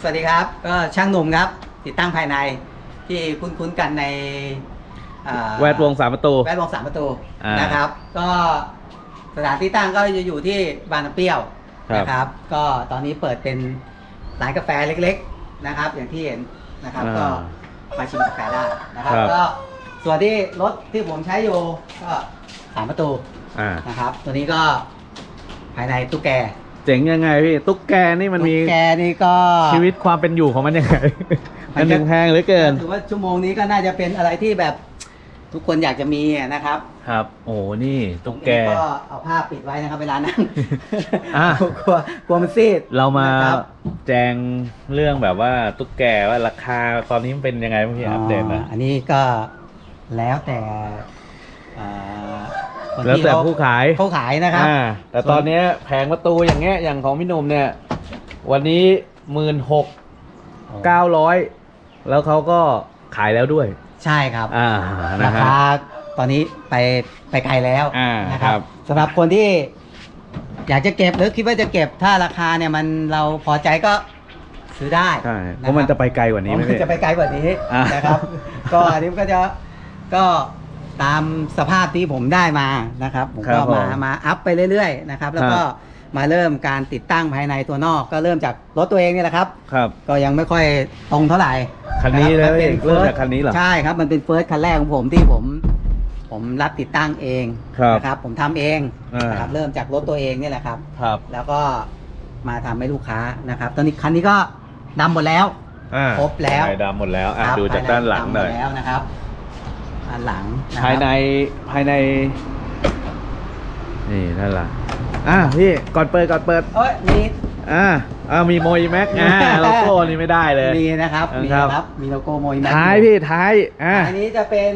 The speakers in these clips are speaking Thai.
สวัสดีครับ ก็ช่างหนุ่มครับ ติดตั้งภายในที่คุ้นๆกันในอ่าแวดวงสามประตูแวดวงสามประตูอ่านนะครับ ก็สถานที่ตั้งก็จะอยู่ที่บางน้ำเปรี้ยวครับนะครับ ก็ตอนนี้เปิดเป็นร้านกาแฟเล็ก ๆนะครับ อย่างที่เห็นนะครับ ก็มาชิมกาแฟได้นะครับครับก็ส่วนที่รถที่ผมใช้อยู่ก็สามประตูอ่านะครับ ตัวนี้ก็ภายในตู้แก เจ๋งยังไงพี่ ตุ๊กแกนี่มันมีตุ๊กแกนี่ก็ ชีวิตความเป็นอยู่ของมันยังไง มัมันนจะถึงแพงเหลือเกิน ถือว่าชั่วโมงนี้ก็น่าจะเป็นอะไรที่แบบทุกคนอยากจะมีอะนะครับ ครับ โอ้นี่ตุ๊กแกผมก็เอาผ้าปิดไว้นะครับเวลานั่งอะกลัวกลัวมันซีดเรามานะครับแจงเรื่องแบบว่าตุ๊กแกว่าราคาตอนนี้มันเป็นยังไงบ้างพี่อัปเดตนะอันนี้ก็แล้วแต่ อ่าคนแล้วที่แต่เขาผู้ขายเขาขายนะครับ อ่าแต่ตอนเนี้ยแผงประตูอย่างเงี้ยอย่างของพี่หนุ่มเนี่ย วันนี้หมื่นหกเก้าร้อยแล้วเขาก็ขายแล้วด้วย ใช่ครับอ่านะราฮะ คาตอนนี้ไปไปไกลแล้วอ่านะคครัรับบ สำหรับคนที่ อยากจะเก็บหรือคิดว่าจะเก็บถ้าราคาเนี่ยมันเราพอใจก็ซื้อได้ใช่เพราะมันจะไปไกลกว่านี้ไหมมันพี่ จะไปไกลกว่านี้อ่านนะครับ ก็อันนี้ก็จะก็ ตามสภาพที่ผมได้มานะครับผมครัก็บผม มามาอัพไปเรื่อยๆนะครับแล้วก็ครับมาเริ่มการติดตั้งภายในตัวนอก ก็เริ่มจากรถตัวเองนี่แหละครับ ครับ ก็ยังไม่ค่อยตรงเท่าไหร่คันนี้เลยะรับมัป็เริ่ม first จากคันนี้เหรอใช่ครับมันเป็นเฟิร์สคันแรกของผมที่ผม ผมรับติดตั้งเองครับนะครับ ผมทำเองอ่าน นะครับเริ่มจากรถตัวเองนี่แหละครับ ครับแล้วก็มาทำให้ลูกค้านะครับ ตอนนี้คันนี้ก็ดำหมดแล้ว อ่าครบแล้วภายดำหมดแล้วอะครับดูจากด้านหลังหน่อย ดำมดแล้วนะครับ ด้านหลังะครับภายในภายใน นี่นั่นล่ะอะพี่ก่อนเปิดก่อนเปิดเอ้ยมีอ่าอ่ามีโมยแม็กอ่าโลโก้นี่ไม่ได้เลย มีนะครับครับมีนะครับมีโลโก้โมยแม็กท้ายพี่ท้ายอ่าอันนี้จะเป็น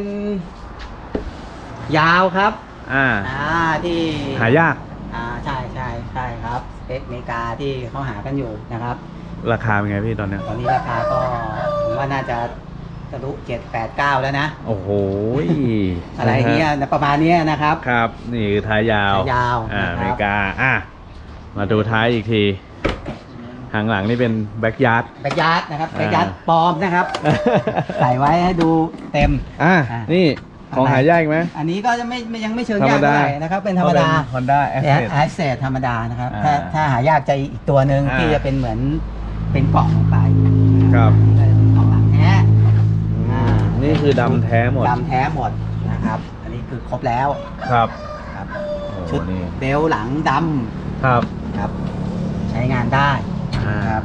ยาวครับอ่าอ่าที่หายากอ่าใช่ใช่ใช่ครับสเปคอเมริกาที่เขาหากันอยู่นะครับ ราคาเป็นไงพี่ตอนเนี้ยตอนนี้ราคาก็ผมว่าน่าจะ ทะลุเจ็ดแปดเก้าแล้วนะ โอ้โหอะไรเงี้ยประมาณเนี้ยนะครับ ครับ นี่คือท้ายยาวท้ายยาวอ่านะครับอเมริกาอะมาดูท้ายอีกทีหางหลังนี่เป็นแบ็กยาร์ดแบ็กยาร์ดนะครับอ่าแบ็กยาร์ดปลอมนะครับ ใส่ไว้ให้ดูเต็ม อะอะนี่ของหายากอีกไหม อันนี้ก็จะไม่ไม่ยังไม่เชิงธรรมยากเท่าดาไหร่นะครับ เป็นธรรมดาฮอนด้าแอสแอเซทแอสเซทธรรมดานะครับอ่าถ้าถ้าหายากจะอีกตัวหนึ่งอ่าที่จะเป็นเหมือนเป็นกล่องลงไป ครับ นี่คือดำแท้หมด ดำแท้หมดนะครับ อันนี้คือครบแล้วครับครับโอ้ชุดนี่เบลต์หลังดครับำครับ ใช้งานได้อ่าครับ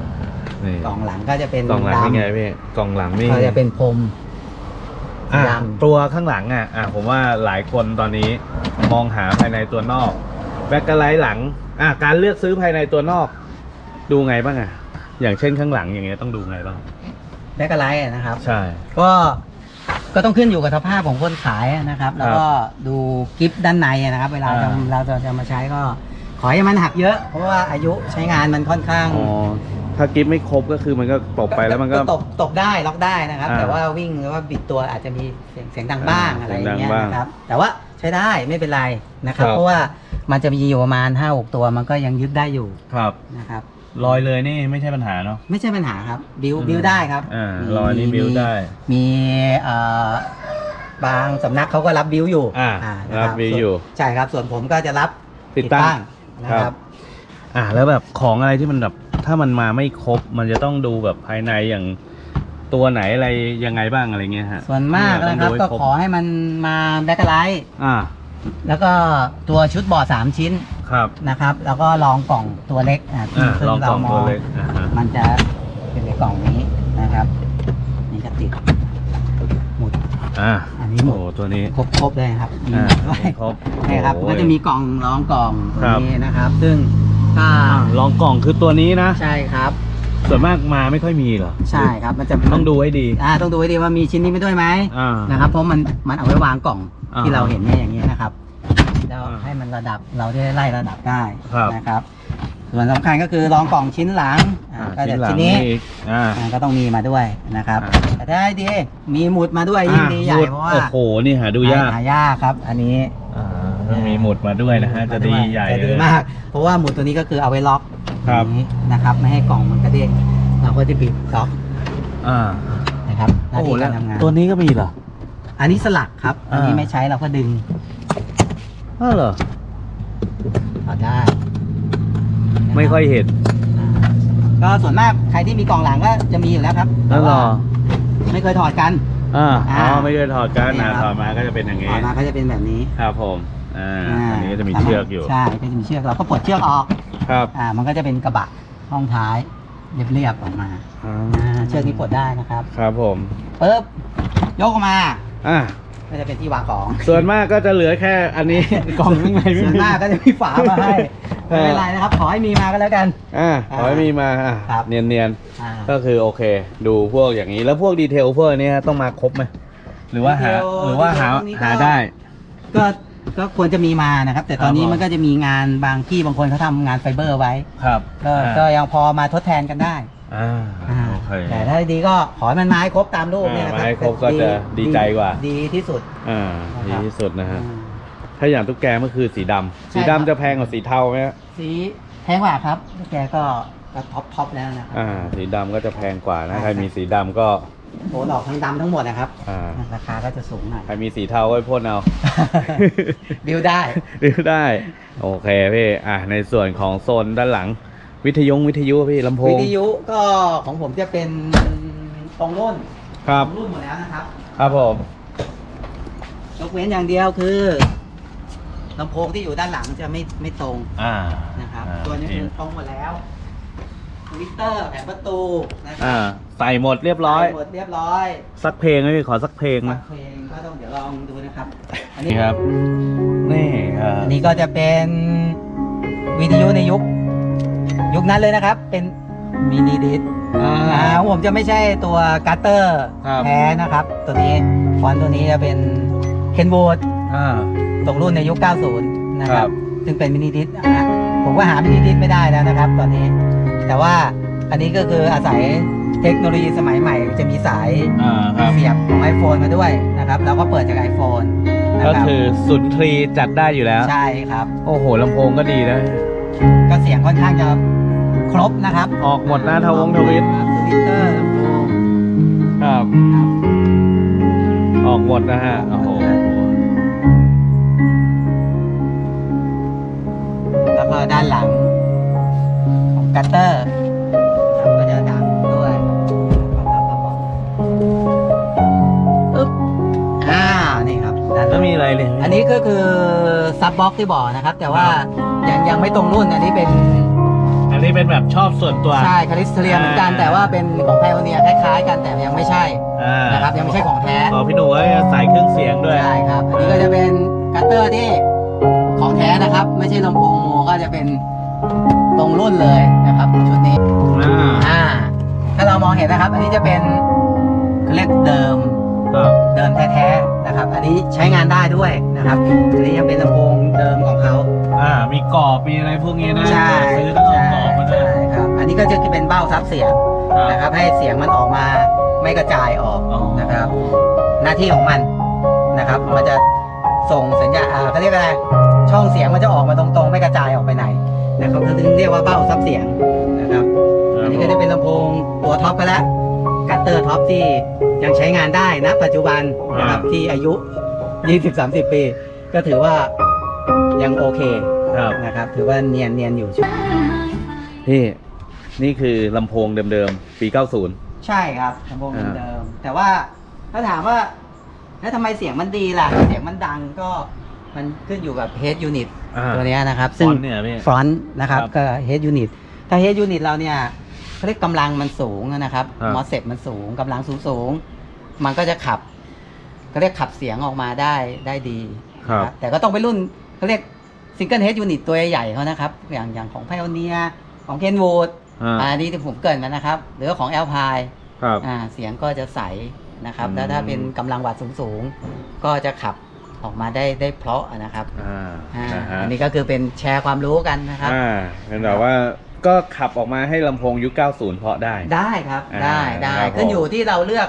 นี่กล่องหลังก็จะเป็นกล่องหลังดำนี่ไงพี่กล่องหลังนี่ก็จะเป็นพรม อะดำ ตัวข้างหลังอะอะผมว่าหลายคนตอนนี้มองหาภายในตัวนอก แบ็กกะไลท์หลังอะการเลือกซื้อภายในตัวนอก ดูไงบ้างอะอย่างเช่นข้างหลังอย่างเงี้ยต้องดูไงบ้างแบ็กไลท์นะครับ ใช่ ก็ ก็ต้องขึ้นอยู่กับสภาพของคนขายนะครับ แล้วก็ดูกิฟต์ด้านในนะครับ เวลาอ่าเราเราจะจะมาใช้ก็ ขอให้มันหักเยอะ เพราะว่าอายุใช้งานมันค่อนข้างอ๋อถ้ากิฟไม่ครบก็คือมันก็ตกไปแล้วมันก็ตบตบได้ล็อกได้นะครับ อ่าแต่ว่าวิ่งหรือว่าบิดตัวอาจจะมีเสียงเสียงดังบ้างอ่าอะไรอย่างเงี้ยเสียงดังบ้างนะครับ แต่ว่าใช้ได้ไม่เป็นไรนะครับ ครับ เพราะว่ามันจะมีอยู่ประมาณ5 6ตัวมันก็ยังยึดได้อยู่ครับ นะครับ รอยเลยนี่ไม่ใช่ปัญหาเนาะ ไม่ใช่ปัญหาครับ บิวอืมบิวได้ครับอ่ามีรอยนี่บิวได้มีเอ่อบางสำนักเขาก็รับบิวอยู่อ่านะครับบิวอยู่ส่วนใช่ครับ ส่วนผมก็จะรับติดตั้งนะคครัรับ บ อ่าแล้วแบบของอะไรที่มันแบบถ้ามันมาไม่ครบมันจะต้องดูแบบภายในอย่างตัวไหนอะไรยังไงบ้างอะไรเงี้ยฮะส่วนมากต้อนะงครับดูก็ให้บขอให้มันมาแบ็คไลท์ อ่า แล้วก็ตัวชุดบอร์ดสามชิ้นครับ นะครับ แล้วก็รองกล่องตัวเล็กอะที่อ่าซึ่ลองกล่องเราตัวเล็กอ่าฮะ มันจะเป็นในกล่องนี้นะครับ นี่ก็ติดหมุด อ่าอันนี้หมด โอ้ตัวนี้ ครบครบเลยครับมีอ่าหมดด้วยครบนี่ครับโอ้ย ก็จะมีกล่องรองกล่องตัวครับนี้นะครับ ซึ่งก็อ่าลองกล่องคือตัวนี้นะ ใช่ครับ ส่วนมากมาไม่ค่อยมีเหรอใช่ครับ มันจะต้องดูให้ดี อ่าต้องดูให้ดีว่ามีชิ้นนี้ไปด้วยไหมอ่านะครับ เพราะมันมันเอาไว้วางกล่องอ่า ที่เราเห็นเนี่ยอย่างนี้ยนะครับ แล้วอ่าให้มันระดับเราได้ไล่ระดับได้ครับนะครับ ส่วนสำคัญก็คือรองกล่องชิ้นหลังอ่าก็จะหลัชิ้นนี้อีกอ่า อ่าก็ต้องมีมาด้วยนะครับ อ่า แต่ถ้าให้ดีมีหมุดมาด้วยยิ่งดีใหญ่อ่เพราะว่าโอ้โห นี่หาดูยากหายากครับ อันนี้ อ่าต้องมีหมุดมาด้วยนะฮะ จะดีใหญ่จะเลดีย มาก เพราะว่าหมุดตัวนี้ก็คือเอาไว้ล็อกครับ อย่างนี้นะครับ ไม่ให้กล่องมันกระเด้งเราก็จะปิดล็อกอ่านะครับหน้าโอ้โหที่แล้กาวรทำงานตัวนี้ก็มีเหรอ อันนี้สลักครับ อันนี้อ่าไม่ใช้เราก็ดึง อ้าวเหรอถอดได้ไม่ค่อยเห็นอ่าก็ส่วนมากใครที่มีกล่องหลังก็จะมีอยู่แล้วครับนั่นเหรอแต่ว่าไม่เคยถอดกัน อ่าอ่าอ๋อไม่ได้ถอดกันนี่นะครับถอดมาก็จะเป็นอย่างถงี้อดมาก็จะเป็นแบบนี้ครับผมอ่าอันนี้ก็จะมีเชือกอยู่ใช่ก็จะมีเชือกเราก็ปลดเชือกออกครับอ่ามันก็จะเป็นกระบะห้องท้ายเรียบๆออกมาอ่าอ่าเชือกนี้ปลดได้นะครับครับผมปึ๊บยกออกมา อ่า ก็จะเป็นที่วางของส่วนมากก็จะเหลือแค่อันนี้ กล่องข้างในไม่ส่วนมี มากก็จะมีฝามาให้เอไม่อ เป็นไรนะครับ ขอให้มีมาก็แล้วกัน อ่าขอให้มีมาอะครับ เนียนอ่า ๆก็คือโอเค ดูพวกอย่างนี้แล้วพวกดีเทลพวกนี้ต้องมาครบไหมหรือว่าหาดีเทลหรือว่าหาดีเทลพวกนี้ก็ หาได้ ก็ก็ควรจะมีมานะครับ แต่ตอนนี้ครับผม มันก็จะมีงานบางที่บางคนเขาทำงานไฟเบอร์ไว้ ครับก็ก็ยังพอมาทดแทนกันได้ อ่าอ่าโอเค แต่ถ้าดีก็ขอให้มันมาให้ครบตามรูปเนี่ยนะครัอ่ามาให้ครบก็จะดีใจกว่า ดีที่สุด อ่านะครับดีที่สุดนะฮะอืมถ้าอย่างตุ๊กแกเมื่อคือสีดำใช่สีครับดำจะแพงกว่าสีเทาไหมฮะสีแพงกว่าครับแกก็ก็ท็อปท็อปแล้วนะครับอ่า สีดำก็จะแพงกว่านะใช่ใครมีสีดำก็โหดอกทั้งดำทั้งหมดนะครับ อ่า ราคาก็จะสูงหน่อย ใครมีสีเทาก็ไปพ่นเอาดิวได้ดูได้ โอเคพี่ อะ ในส่วนของโซนด้านหลัง วิทยุวิทยุพี่ลำโพวิงทยุก็ของผมจะเป็นตรงรุ่นครับตรงรุ่นหมดแล้วนะครับครับผมยกเว้นอย่างเดียวคือลำโพงที่อยู่ด้านหลังจะไม่ไม่ตรงอ่านะครับ อ่าตัวนี้นี่คือตรงหมดแล้วทวิตเตอร์แผงประตูนะครัอ่าใส่หมดเรียบร้อยใส่หมดเรียบร้อยสักเพลงไหมพี่ขอสักเพลงสันะกเพลงก็ต้องเดี๋ยวลองดูนะครับ อันนี่นี้ครับนี่ครับ อันนี้ก็จะเป็นวิทยุในยุค ยุคนั้นเลยนะครับ เป็นมินิดิสอ่าอ่าของผมจะไม่ใช่ตัวการ์เตอร์ครับ แท้นะครับ ตัวนี้ฟอนต์ตัวนี้จะเป็นเคนวูดอ่า ตกรุ่นในยุค 90 นะคครัรับ บ ซึ่งเป็นมินิดิสนะฮะผมก็หามินิดิสไม่ได้แล้วนะครับ ตอนนี้ แต่ว่าอันนี้ก็คืออาศัยเทคโนโลยีสมัยใหม่ จะมีสายอ่าครับเสียบของ iPhone มาด้วยนะครับ แล้วก็เปิดจาก iPhone นะก็รับคือสุนทรีจัดได้อยู่แล้ว ใช่ครับ โอ้โหลำโพงก็ดีนะ ก็เสียงค่อนข้างจะครบนะครับออกหมดหน้าทวงทวิตทวิตเตอร์ลำโพงครับ ครับออกหมดนะฮะโอ้โหแล้วก็ด้านหลังของกัตเตอร์ครับก็จะดังด้วยอึ๊บอ่านี่ครับด้านหแล้ลัวงมีอะไรเนี่ยอันนี้ก็คือซับบ็อกที่บอกนะครับ แต่ว่าครับ ยังยังไม่ตรงรุ่นอันนี้เป็นอันนี้เป็นแบบชอบส่วนตัว ใช่คาริสเทเรียเหมือนกันอ่าแต่ว่าเป็นของไพโอเนียคล้ายๆ กันแต่ยังไม่ใช่อ่านะครับยังไม่ใช่ของแท้อ๋อพี่หนูว่าใส่เครื่องเสียงด้วยใช่ครับอันนี้ก็จะเป็นกัตเตอร์ที่ของแท้นะครับ ไม่ใช่ลำโพงโมก็จะเป็นตรงรุ่นเลยนะครับชุดนี้อ่าอ่าถ้าเรามองเห็นนะครับ อันนี้จะเป็นเขาเรียกเดิมครับเดิมแท้ๆนะครับ อันนี้ใช้งานได้ด้วยนะครับอันนี้ยังเป็นลำโพงเดิมของเขา อ่ามีกรอบมีอะไรพวกนี้นะใช่ซื้อต้องเอาใช่กรอบมาด้วย ใช่ครับ อันนี้ก็จะเป็นเบ้าซับเสียงครับนะครับ ให้เสียงมันออกมาไม่กระจายออกอ๋อ นะครับ หน้าที่ของมันนะครับ มันจะส่งสัญญาณอ่าเขาเรียกอะไรช่องเสียงมันจะออกมาตรงๆ ไม่กระจายออกไปไหนนะครับก็ถึงเรียกว่าเบ้าซับเสียงนะครับ อันนี้ก็จะเป็นลำโพงตัวท็อปก็แล้วกัตเตอร์ท็อปที่ยังใช้งานได้นะปัจจุบันนะครับที่อายุ 20-30 ปี ก็ถือว่า ยังโอเคครับนะครับ ถือว่าเนียนเนียนอยู่พี่นี่คือลำโพงเดิมๆปี 90 ใช่ครับลำโพงอ่าเดิมๆแต่ว่าถ้าถามว่า แล้วทำไมเสียงมันดีล่ะ เสียงมันดังก็มันขึ้นอยู่กับ head unit อ่าตัวเนี้ยนะครับ ซึ่ซึ่งงเนี่ยพี่ฟรอนต์นะครับครับก็ head unit ถ้า head unit เราเนี่ยเขาเรียกกำลังมันสูงนะครับครับมอสเซปมันสูงกำลังสูงสูงๆมันก็จะขับก็เรียกขับเสียงออกมาได้ได้ดีครับนะแต่ก็ต้องไปรุ่น เขาเรียกซิงเกิลเฮดยูนิตตัวใหญ่ๆเขานะครับ อย่างอย่างของไพโอเนียของเคนวูดอ่าอันนี้ที่ผมเกรินมานะครับ หรือของแอลพายครับอ่าเสียงก็จะใสนะครับอืมแล้วถ้าเป็นกำลังวัตต์สูงๆ ก็จะขับออกมาได้ได้เพราะนะครับอ่าอ่านะฮะอันนี้ก็คือเป็นแชร์ความรู้กันนะครับอ่าเป็นแบบว่าก็ขับออกมาให้ลำโพงยุค 90 เพราะได้ ได้ครับอ่าได้ได้ครับผมขึ้นอยู่ที่เราเลือก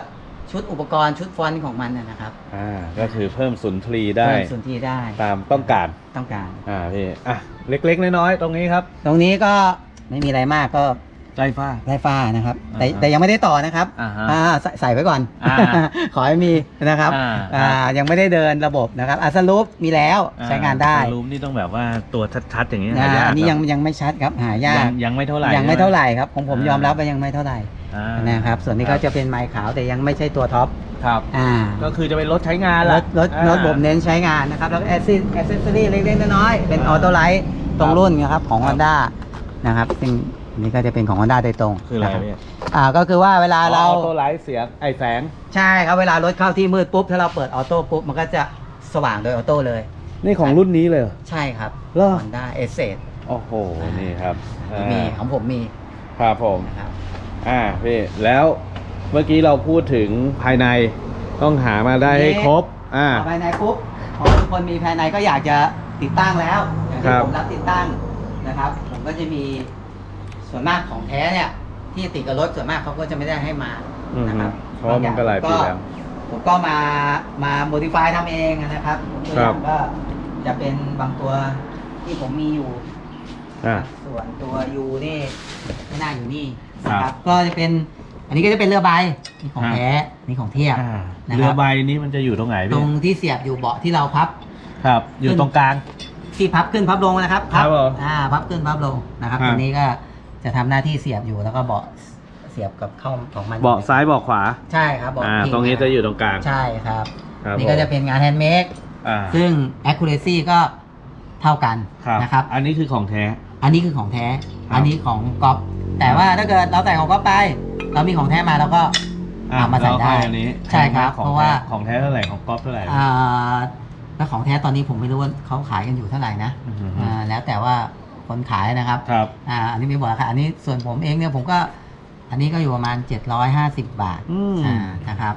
ชุดอุปกรณ์ชุดฟอนต์ของมันนะนะครับอ่าก็คือเพิ่มสุนทรีได้ เพิ่มส่วนที่ได้ตามต้องการ ต้องการ อ่าพี่ อะ เล็กๆ น้อยๆ ตรงนี้ครับ ตรงนี้ก็ไม่มีอะไรมากก็ใกล้ฟ้าไฟฟ้านะครับ แต่อ่าฮะแต่ยังไม่ได้ต่อนะครับอ่าฮะอ่าใส่ใส่ไว้ก่อน อ่า ขอให้มีนะครับอ่า อ่ายังไม่ได้เดินระบบนะครับอัสลูปมีแล้วใช้งานได้รูมนี่ต้องแบบว่าตัวชัดๆอย่างนี้อ่าหายากอันนี้ยังครับยังไม่ชัดครับหายาก ยังยังไม่เท่าไหร่ยังไม่ใช่หเท่าไหร่ครับของผมยอมรับว่ายังไม่เท่าไหร่ อ่านะครับ ส่วนนี้ก็จะเป็นไม้ขาวแต่ยังไม่ใช่ตัวท็อปครับ อ่าก็คือจะเป็นรถใช้งานรละถรถอ่ารถผมเน้นใช้งานนะครับ แล้วก็แอสซิแอสเซสซอรี่เล็กๆน้อยๆเป็นออ่าอโต้ไลท์ตรงรุ่นนะครับของ ครับ Honda นะครับซึ่งอันนี้ก็จะเป็นของ Honda โดยตรงคืออะไรนบพี่อ่าก็คือว่าเวลาเรา ออโต้ไลท์เสียงไอแสง ใช่ครับเวลารถเข้าที่มืดปุ๊บ ถ้าเราเปิดออโต้ปุ๊บ มันก็จะสว่างโดยออโต้เลย นี่ของรุ่นนี้เลยเหรอ ใช่ครับ เหรอ Honda e s s โอ้โหนี่ครับอ่ามีของผมมีครับผม นะครับ อ่าพี่แล้วเมื่อกี้เราพูดถึงภายในต้องหามาได้ให้ครบ อ่าพอภายในปุ๊บพอทุกคนมีภายในก็อยากจะติดตั้งแล้วอย่างครัที่บผมรับติดตั้งนะครับ ผมก็จะมีส่วนมากของแท้เนี่ย ที่ติดกับรถส่วนมากเขาก็จะไม่ได้ให้มาอืมนะครับเพราะว่ามันก็หลายปีแล้วผมก็มามาโมดิฟายทำเองนะครับตัวอย่างก็จะเป็นบางตัวที่ผมมีอยู่อ่าส่วนตัวยูนี่ไม่น่าอยู่นี่ครับ นะครับก็จะเป็น อันนี้ก็จะเป็นเรือใบนี่ของครับแท้นี่ของเทียบอ่านะครับเรือใบนี้มันจะอยู่ตรงไหนตรพี่งที่เสียบอยู่เบาะที่เราพับ ครับ อยู่ตรงกลาง ที่พับขึ้นพับลงนะครับครับผมอ่าพับขึ้นพับลงนะครับครับ ตัวนี้ก็จะทำหน้าที่เสียบอยู่แล้วก็เบาะเสียบกับเข้าของมันเบาะซ้ายเบาะขวาใช่ครับเบาะอ่าพิตรงนี้จะอยู่ตรงกลางใช่ครับ ครับนี่ก็จะเป็นงานแฮนด์เมดอ่าซึ่ง accuracy ก็เท่ากันครับนะครับ อันนี้คือของแท้ อันนี้คือของแท้ ครับ อันนี้ของก๊อป แต่ว่าถ้าเกิดเราใส่ของก๊อปไป เรามีของแท้มาเราก็อะเอามาใส่ได้ แล้วก็อันนี้ใช่ครับของเพราะว่าแท้ของแท้เท่าไหร่ของก๊อฟเท่าไหร่อ่าแล้วของแท้ตอนนี้ผมไม่รู้ว่าเขาขายกันอยู่เท่าไหร่นะอือฮึอ่าแล้วแต่ว่าคนขายนะครับครับ อ่าอันนี้ไม่บอกราคาอันนี้ส่วนผมเองเนี่ยผมก็ อันนี้ก็อยู่ประมาณ 750 บาทอืมอ่านะครับ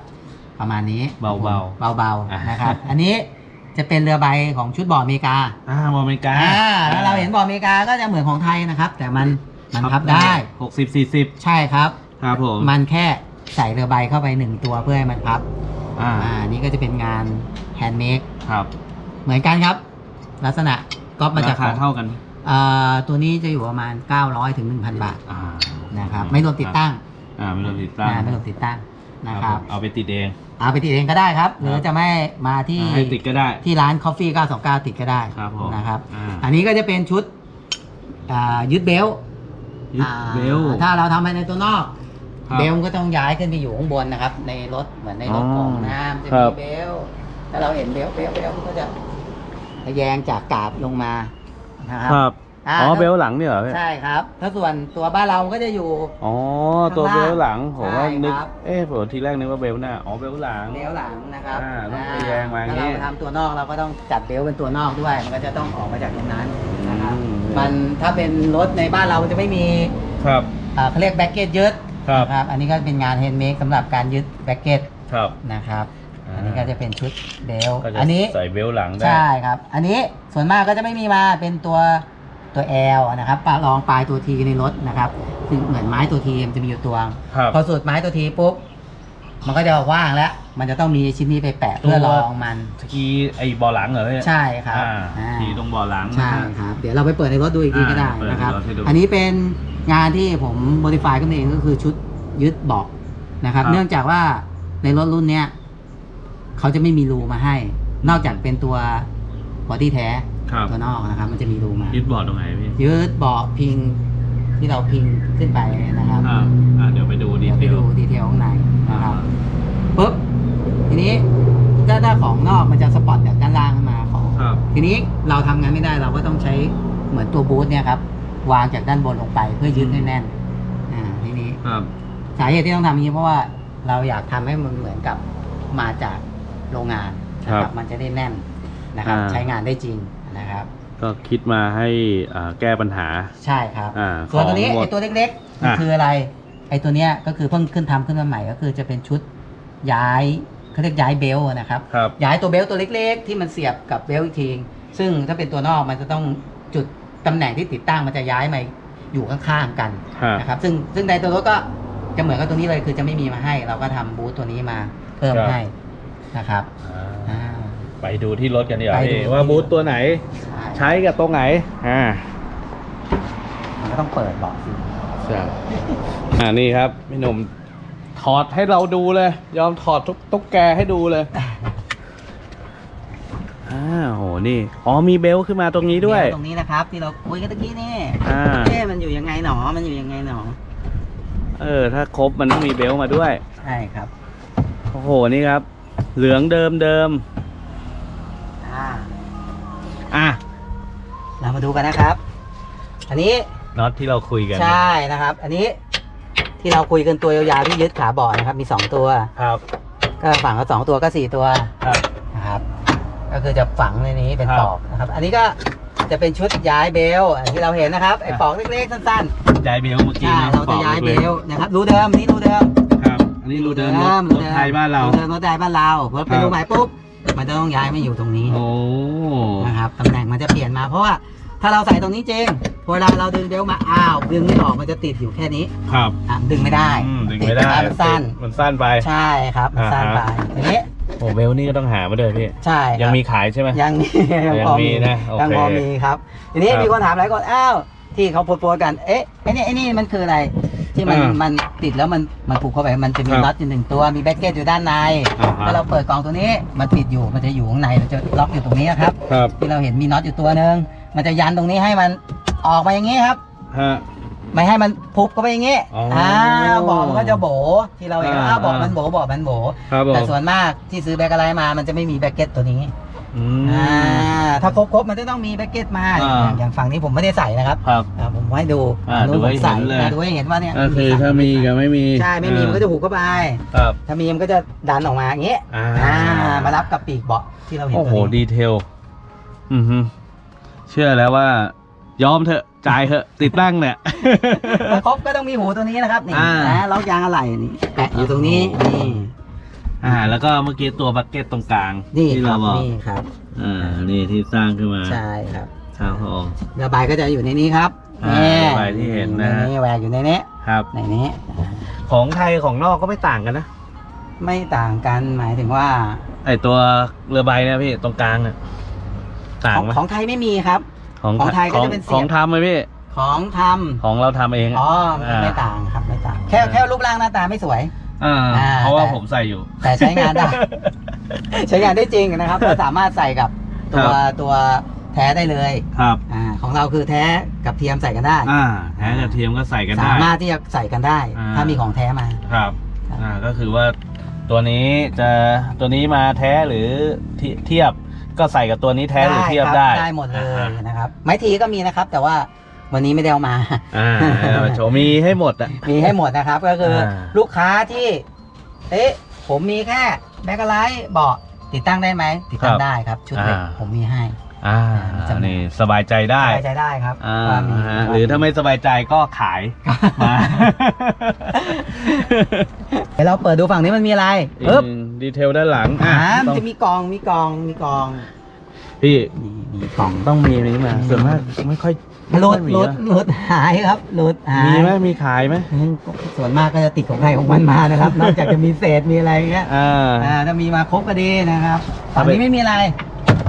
ประมาณนี้เบาๆเบาอะ ๆนะครับ อันนี้จะเป็นเรือใบของชุดบ่ออเมริกา อ่าอเมริกาอ่าแล้วเราเห็นบ่ออเมริกาก็จะเหมือนของไทยนะครับ แต่มัน มันพับได้ หกสิบสี่สิบใช่ครับ ครับผมมันแค่ใส่เรือใบเข้าไปหนึ่งตัวเพื่อให้มันพับ อ่าอ่านี่ก็จะเป็นงานแฮนด์เมดครับเหมือนกันครับ ลักษณะก๊อปมาจากราคาเท่ากันอ่าตัวนี้จะอยู่ประมาณ 900ถึง1,000 บาทอ่านะครับ ไม่รวมติดตั้งอ่าไม่รวมติดตั้งอ่าไม่รวมติดตั้งนะครับผมเอาไปติดเอง เอาไปติดเองก็ได้ครับ หรือจะไม่มาที่อ่าให้ติดก็ได้ ที่ร้าน Coffee 929 ติดก็ได้ครับผมนะครับ อ่า อันนี้ก็จะเป็นชุดอ่ายึดเบลต์ยึด อ่าเบลต์ถ้าเราทำภายในตัวนอก ครับ เบลต์ก็ต้องย้ายขึ้นไปอยู่ข้างบนนะครับ ในรถเหมือนในรถอ๋อของน้ำจะครัมีบ เบลต์ถ้าเราเห็นเบลต์เบลต์เบลต์มันก็จะทะแยงจากกาบลงมานะครับครับอ่า อ๋อเบลต์หลังเนี่ยเหรอพี่ใช่ครับ ถ้าส่วนตัวบ้านเราก็จะอยู่ อ๋อตัวเบลต์หลังผมว่าใช่นึก ครับ เอ๊ะผมทีแรกนึกว่าเบลต์หน้า อ๋อเบลต์หลัง เบลต์หลังนะครับอ่าต้องทะแยงมาอย่างนี้ ถ้าเราทำตัวนอกเราก็ต้องจัดเบลต์เป็นตัวนอกด้วย มันก็จะต้องออกมาจากตรงนั้นนะครับอื มมันถ้าเป็นรถในบ้านเรามันจะไม่มีครับอ่าเขาเรียกแบ็กเก็ตยึดครับนะครับ อันนี้ก็เป็นงานเฮนด์เมดสำหรับการยึดแบ็กเก็ตครับ นะครับ อ่า อันนี้ก็จะเป็นชุดเบลต์ก็จะอันนี้ใส่เบลต์หลังได้ ใช่ครับ อันนี้ส่วนมากก็จะไม่มีมาเป็นตัวตัว L นะครับปะรองปลายตัวทีในรถนะครับคือเหมือนไม้ตัวทีมันจะมีอยู่ตัว ครับ พอสุดไม้ตัวทีปุ๊บ มันก็จะว่างแล้ว มันจะต้องมีชิ้นนี้ไปแปะเพื่อรองมันทีไอ้เบอหลังเหรอพี่ใช่ครับอ่าอ่าทีตรงเบอหลังนะใช่ฮะครับ เดี๋ยวเราไปเปิดในรถดูอีกทีอ่าก็ได้เปิดในนะครับรถให้ดูอันนี้เป็นงานที่ผมโมดิฟายขึ้นมาเองก็คือชุดยึดเบาะนะครับครับ เนื่องจากว่าในรถรุ่นเนี้ยเขาจะไม่มีรูมาให้ นอกจากเป็นตัวบอดี้แท้ครับตัวนอกนะครับ มันจะมีรูมา ยึดบอร์ดตรงไหนพี่ยืดเบาะพิงที่เราพิงขึ้นไปนะครับอ่าอ่าเดี๋ยวไปดูดีเดี๋ยวเทไปลดูดีเทลข้างในนะครับอ่าปุ๊บ ทีนี้ถ้าหน้าของนอกมันจะสปอตจากด้านล่างขึ้นมาของ ครับ ทีนี้เราทำงานไม่ได้เราก็ต้องใช้เหมือนตัวบูทเนี่ยครับ วางจากด้านบนลงไปเพื่อยึดให้แน่นอ่าทีนี้ ครับ สาเหตุที่ต้องทำอย่างนี้เพราะว่าเราอยากทำให้มันเหมือนกับมาจากโรงงานนะครับมันจะได้แน่นนะครับ อ่า ใช้งานได้จริงนะครับ ก็คิดมาให้อ่าแก้ปัญหา ใช่ครับ อ่าส่วนตัวนี้ของหมดไอตัวเล็กๆมันอะ คืออะไรไอตัวเนี้ยก็คือเพิ่งขึ้นทำขึ้นมาใหม่ก็คือจะเป็นชุดย้าย เขาเรียกย้ายเบลต์นะครับ ครับ ย้ายตัวเบลต์ตัวเล็ก ๆ ที่มันเสียบกับเบลต์อีกที ซึ่งถ้าเป็นตัวนอกมันจะต้องจุดตำแหน่งที่ติดตั้งมันจะย้ายมาอยู่ข้างๆกันฮะนะครับ ซึ่งซึ่งในตัวรถก็จะเหมือนกับตัวนี้เลยคือจะไม่มีมาให้ เราก็ทำบูธตัวนี้มาเพิ่มครับ ให้นะครับอ่าอ่าไปดูที่รถกันดีกว่าไปดู พี่ว่าบูธตัวไหน ใช่ใช้กับตรงไหน อ่ามันก็ต้องเปิดเบาะสิ ใช่อ่านี่ครับพี่หนุ่ม ถอดให้เราดูเลย ยอมถอดทุกตุ๊กแกให้ดูเลยอ้าวโหนี่ อ๋อมีเบลต์ขึ้นมาตรงนี้ด้วย ตรงนี้นะครับ ที่เราคุยกันตะกี้นี่อ่า เอ๊ะมันอยู่ยังไงหนอ มันอยู่ยังไงหนอ เออ ถ้าครบมันต้องมีเบลต์มาด้วย ใช่ครับ โอ้โห นี่ครับ เหลืองเดิมเดิม อ่า อะ เรามาดูกันนะครับ อันนี้น็อตที่เราคุยกัน ใช่นะครับ อันนี้ ที่เราคุยกันตัวยาวๆที่ยึดขาเบาะนะครับ มีสองตัว ครับก็ฝังก็สองตัวก็สี่ตัวครับนะครับ ก็คือจะฝังในนี้เป็นครับปลอกนะครับ อันนี้ก็จะเป็นชุดย้ายเบลต์อันที่เราเห็นนะครับไอ้ครับปลอกเล็กๆสั้นย้ายเบลต์เมื่อๆกี้ใช่นะเราจะย้ายเบลต์นะครับรูเดิมอันนี่รูเดิม ครับ อันนี้รูเดิมรถรถไทยบ้านเรารูเดิมรถไทยบ้านเราพอเป็นครับรูใหม่ปุ๊บ มันจะต้องย้ายมาอยู่ตรงนี้โอ้ นะครับตำแหน่งมันจะเปลี่ยนมาเพราะว่า ถ้าเราใส่ตรงนี้จริงเวลาเราดึงเบลต์มาอ้าว ดึงไม่ออกมันจะติดอยู่แค่นี้ครับอะดึงไม่ได้อืมดึงไม่ได้ติมันสั้น มันสั้นไป ใช่ครับมันสั้นไปอ่าฮะ ทีนี้โอ้เบลต์นี่ก็ต้องหามาด้วยพี่ ใช่ครับ ยังมีขายใช่ไหม ยังมียังพอยังมีมีนะโอเคยังพอมีครับ ทีนี้ครับ มีคนถามหลายคนอ้าวที่เขาโพสต์ๆกัน เอ๊ะไอ้นี่ไอ้นี่มันคืออะไร ที่มันอ่ามัมันติดแล้วมันมันผูกเข้าไปมันจะมีครับน็อตอยู่หนึ่งตัวมีแบ็กเก็ตอยู่ด้านในอ่าฮะ ถ้าเราเปิดกล่องตัวนี้มันติดอยู่มันจะอยู่ข้างในมันจะล็อกอยู่ตรงนี้ครับ ครับที่เราเห็นมีน็อตอยู่ตัวหนึ่งมันจะยันตรงนี้ให้มันออกมาอย่างนี้ครับ ฮะ ไม่ให้มันพุบเข้าไปอย่างนี้อ๋ออ่อ่าบอกมันก็จะโบที่เราเห็นอ่าอ้าวบอกมันโบบอกมันโบ ครับผมแต่ส่วนมากที่ซื้อแบ็กอะไรมา มันจะไม่มีแบ็กเก็ตตัวนี้ อืม อ่าถ้าครบครบมันจะต้องมีแบ็กเก็ตมาอ่าอย่างอย่างฝั่งนี้ผมไม่ได้ใส่นะครับครับ อ่าผมให้ดูอ่าฝั่งนู้นดูให้ผมใส่เห็นเลย อ่าดูให้เห็นว่าเนี่ยก็คือถ้ามีกับไม่มีใช่ไม่มีมันก็จะหุบเข้าไป ครับ ถ้ามีมันก็จะดันออกมาอย่างนี้อ่า อ่ามารับกับปีกเบาะที่เราเห็นโอ้โห ตัวนี้ดีเทล อือฮึเชื่อแล้วว่า ยอมเถอะ จ่ายเถอะ ติดตั้งเนี่ย ถ้าครบก็ต้องมีหูตัวนี้นะครับนี่อ่า นะล็อกยางอะไรนี่แปะอยู่ตรงนี้นี่ อ่า แล้วก็เมื่อกี้ตัวบักเก็ตตรงกลางนี่ที่ครัเราบบอกนี่ครับ อ่านี่ที่สร้างขึ้นมาใช่ครับครับผมระบายก็จะอยู่ในนี้ครับอ่านี่ระบายที่เห็นนะฮะนี่แหวกอยู่ในนี้ครับ ในนี้ของไทยของนอกก็ไม่ต่างกันนะไม่ต่างกันหมายถึงว่าไอตัวเรือใบเนี่ยพี่ตรงกลางเนี่ยต่างของไหมของไทยไม่มีครับ ของไทยก็จะเป็นเสียบ ของทำไหมพี่ของทของเราทำเองำอะ อ๋ออ่า ไม่ต่างครับไม่ต่าง แค่แค่รูปร่างหน้าตาไม่สวย อ่าอ่าเพราะว่าแต่ ผมใส่อยู่ แต่ใช้งานได้ ใช้งานได้จริงนะครับก็สามารถใส่กับตัวครับ ตัวแท้ได้เลยครับอ่าของเราคือแท้กับเทียมใส่กันได้ อ่าแท้กับเทียมก็ใส่กันได้ สามารถที่จะใส่กันได้ อ่า ถ้ามีของแท้มา ครับครับ อ่าก็คือว่าตัวนี้จะตัวนี้มาแท้หรือเทีเทียบก็ใส่กับตัวนี้แท้หรือเทียบครับได้ได้หมดเลยอ่านะครับ ไม้ทีก็มีนะครับ แต่ว่า วันนี้ไม่ได้เอามา อ่าโชว์มีให้หมดอะ มีให้หมดนะครับ ก็คืออา ลูกค้าที่ เอ๊ะ ผมมีแค่แบ็คไลท์เบาะติดตั้งได้ไหม ติดตั้งได้ครับ ชุดเหล็กอ่าผมมีให้ อ่าจำนี่สบายใจได้ สบายใจได้ครับอ่าว่ามีฮะหรือถ้าไม่สบายใจก็ขายมา เดี๋ยวเราเปิดดูฝั่งนี้มันมีอะไรปึ๊บดีเทลด้านหลังอ่าอะมันต้องจะมีกองมีกองมีกองพี่มีมีกล่อง ต้องมีนี้มาส่วนมากไม่ค่อย ไม่หลุค่ดอยมีหลุดนะหลุดหายครับหลุดหายมีไหมมีขายไหมส่วนมากก็จะติดของใครของมันมานะครับ นอกจากจะมีเศษมีอะไรเงี้ยอ่า อ่าถ้ามีมาครบก็ดีนะครับถ้าฝั่งเป็นนี้ไม่มีอะไร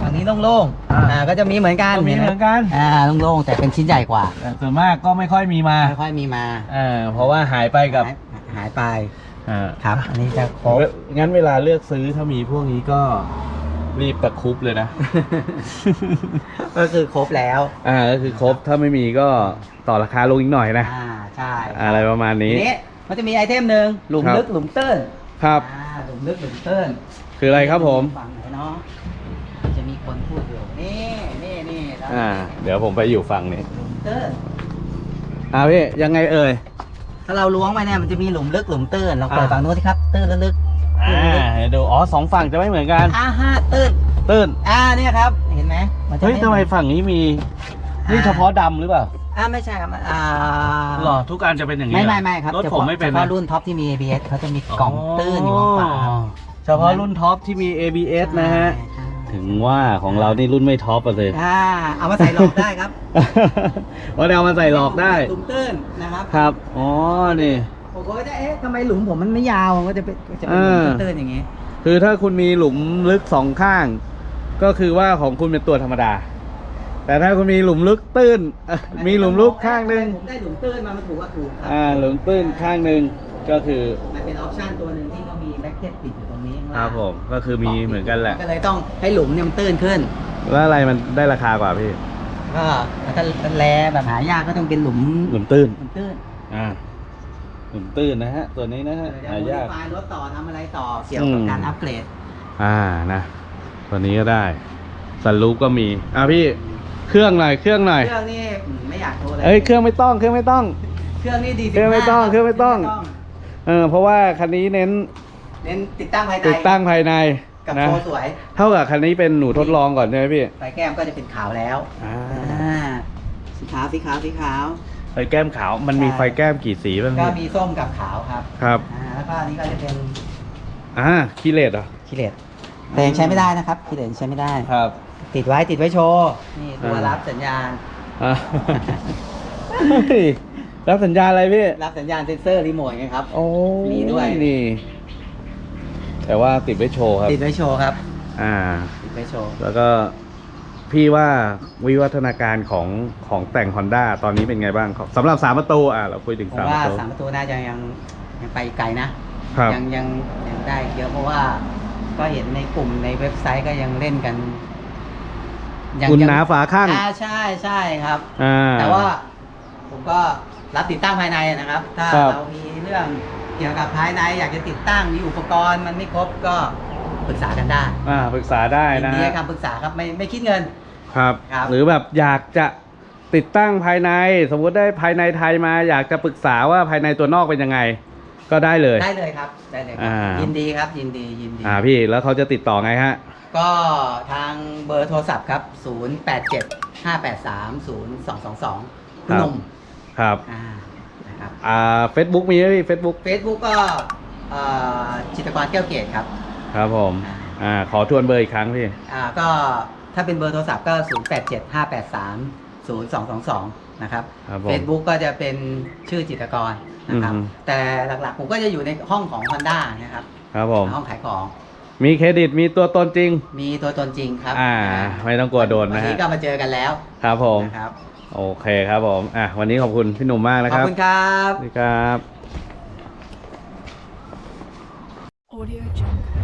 ฝั่งนี้โล่งอ่า ๆอ่าก็จะมีเหมือนกันก็มีเหมือนกันอ่าโล่งๆแต่เป็นชิ้นใหญ่กว่าแต่ส่วนมากก็ไม่ค่อยมีมาไม่ค่อยมีมาอ่าเพราะว่าหายไปกับหายหายไปอ่า ครับ อันนี้จะครบงั้นเวลาเลือกซื้อถ้ามีพวกนี้ก็ รีบตะครุบเลยนะ ก็คือครบแล้ว อ่าก็คือครบถ้าไม่มีก็ต่อราคาลงอีกหน่อยนะ อ่าใช่อะไรประมาณทีนี้ นี้มันจะมีไอเทมหนึ่งหลุมครับ ลึกหลุมตื้นครับ อ่าหลุมลึกหลุมตื้นคืออะไรครับผม ฝั่งไหนเนาะจะมีคนพูดอยู่นี่นี่นี่แล้วอ่า เดี๋ยวผมไปอยู่ฝั่งนี้หลุมตื้นอ่าพี่ยังไงเอ่ย ถ้าเราล้วงไปเนี่ยมันจะมีหลุมลึกหลุมตื้นเราเปิดอ่า ฝั่งนู้นสิครับตื้นลึกอ่า เดี๋ยวดูอ๋อสองฝั่งจะไม่เหมือนกันอ่าห้าตื้นตื้นอ่าเนี่ยครับ เห็นไหมมันจะเฮ้ยทำไมฝั่งนี้มี นี่อ่าเฉพาะดำหรือเปล่าอ่าไม่ใช่ครับอ่าหรอทุกอันจะเป็นอย่างนี้ไม่เหรอไม่ไม่ครับรถฉผมพาะไม่เป็นเฉนะพาะรุ่นท็อปที่มี ABS เขาจะมีกล่องตื้นอยู่ข้างฝาครับเฉพาะรุ่นท็อปที่มี ABS นะฮะใช่ใช่ถึงว่าของเรานี่รุ่นไม่ท็อปอะเลยอ่าเอามาใส่หลอกได้ครับว่าเอามาใส่หลอกได้หลุมตื้นนะครับครับอ๋อนี่ ผมก็จะเอ๊ะทำไมหลุมผมมันไม่ยาวมันก็จะเป็นจะเป็นหลุมอ่าตื้นๆอย่างงี้ คือถ้าคุณมีหลุมลึกสองข้าง ก็คือว่าของคุณเป็นตัวธรรมดา แต่ถ้าคุณมีหลุมลึกตื้นเอ่อมีหลุมลึกข้างหนึ่งผมได้หลุมตื้นมามันถูกก็ถูกครัอ่าหลุมตื้นข้างหนึ่งก็คือมันเป็นออปชั่นตัวหนึ่งที่เขามีแบ็คเก็ตติดอยู่ตรงนี้ข้างคล่างรับผมก็คือมีเหมือนกันแหละ ก็เลยต้องให้หลุมเนี่ยมันตื้นขึ้น แล้วอะไรมันได้ราคากว่าพี่ก็ถ้าแลแบบหายากก็ต้องเป็นหลุมหลุมตื้นหลุมตื้น อ่า หลุมตื้นนะฮะ ตัวนี้นะฮะจะหาโมดิยากฟายรถต่อทำอะไรต่อเกี่ยวกับอืมการอัปเกรด อ่านะ ตัวนี้ก็ได้สันลูปก็มี อะพี่เครื่องหน่อยเครื่องหน่อย เครื่องนี่อืมไม่อยากโทรเลยเอ้ยเครื่องไม่ต้องเครื่องไม่ต้อง เครื่องนี่ดีเครื่องไม่ต้องเครื่องไม่ต้อง เออเพราะว่าคันนี้เน้นเน้นติดตั้งภายในติดตั้งภายในกับนะโชว์สวย เท่ากับคันนี้เป็นหนูทดลองก่อนใช่ไหมพี่ไฟแก้มก็จะเป็นขาวแล้วอ่า อ่าสีขาวสีขาวสีขาว ไฟแก้มขาวมันมีใช่ไฟแก้มกี่สีบ้างก็พี่ มีส้มกับขาวครับครับ อ่าแล้วก็อันนี้ก็จะเป็นอ่าคีเลตเหรอคิเลตแต่ยังใช้ไม่ได้นะครับคิเลตใช้ไม่ได้ ครับติดไว้ติดไว้โชว์นี่ตัวอ่ารัรับสัญญาณ อ่าเฮ้ยรับสัญญาณอะไรพี่ รับสัญญาณเซ็นเซอร์รีโมทไงครับ โอ้มีด้วย นี่ แต่ว่าติดไว้โชว์ครับ ติดไว้โชว์ครับ อ่า ติดไว้โชว์ แล้วก็ พี่ว่าวิวัฒนาการของของแต่ง Honda ตอนนี้เป็นไงบ้างครับสำหรับสามประตูอะเราคุยถึงผมสามปว่าระตูสามประตูน่าจะยังยังไปไกลนะ ครับ ยังยังยังได้เยอะเพราะว่าก็เห็นในกลุ่มในเว็บไซต์ก็ยังเล่นกันคุณยัหนาฝาข้าง อ่าใช่ใช่ครับ อ่า แต่ว่าผมก็รับติดตั้งภายในนะครับ ถ้าครับ เรามีเรื่องเกี่ยวกับภายในอยากจะติดตั้งมีอุปกรณ์มันไม่ครบก็ ปรึกษากันได้อ่าปรึกษาได้ยินนะดีให้ฮะคำปรึกษาครับไม่ไม่คิดเงินครับครับ หรือแบบอยากจะติดตั้งภายใน สมมุติได้ภายในไทยมา อยากจะปรึกษาว่าภายในตัวนอกเป็นยังไง ก็ได้เลยได้เลยครับได้เลยครับอ่ายิยินดีครับยินดียินดีอ่าพี่แล้วเขาจะติดต่อไงฮะก็ทางเบอร์โทรศัพท์ครับ 0 8 7 5 8 3 0 2 2 2คุณหนุ่มครับอ่านะครับอ่าเฟซบุ๊กมีไหมพี่เฟซบุ๊ก Facebook ก็เอ่อจิตรกรแก้วเกตครับ ครับผมอ่าขอทวนเบอร์อีกครั้งพี่ อ่าก็ถ้าเป็นเบอร์โทรศัพท์ก็ 0 8 7 5 8 3 0 2 2 2 นะครับครับผม Facebook ก็จะเป็นชื่อจิตรกรนะครับ อืม แต่หลักๆผมก็จะอยู่ในห้องของ Honda นะครับ ครับผม ห้องขายของ มีเครดิตมีตัวตนจริง มีตัวตนจริงครับอ่า ไม่ต้องกลัวโดนวันนะฮะนี้ก็มาเจอกันแล้วครับผม นะครับ โอเคครับผมอะวันนี้ขอบคุณพี่หนุ่มมากนะขอครับบคุณครับ สวัสดีครับ Audio Jungle.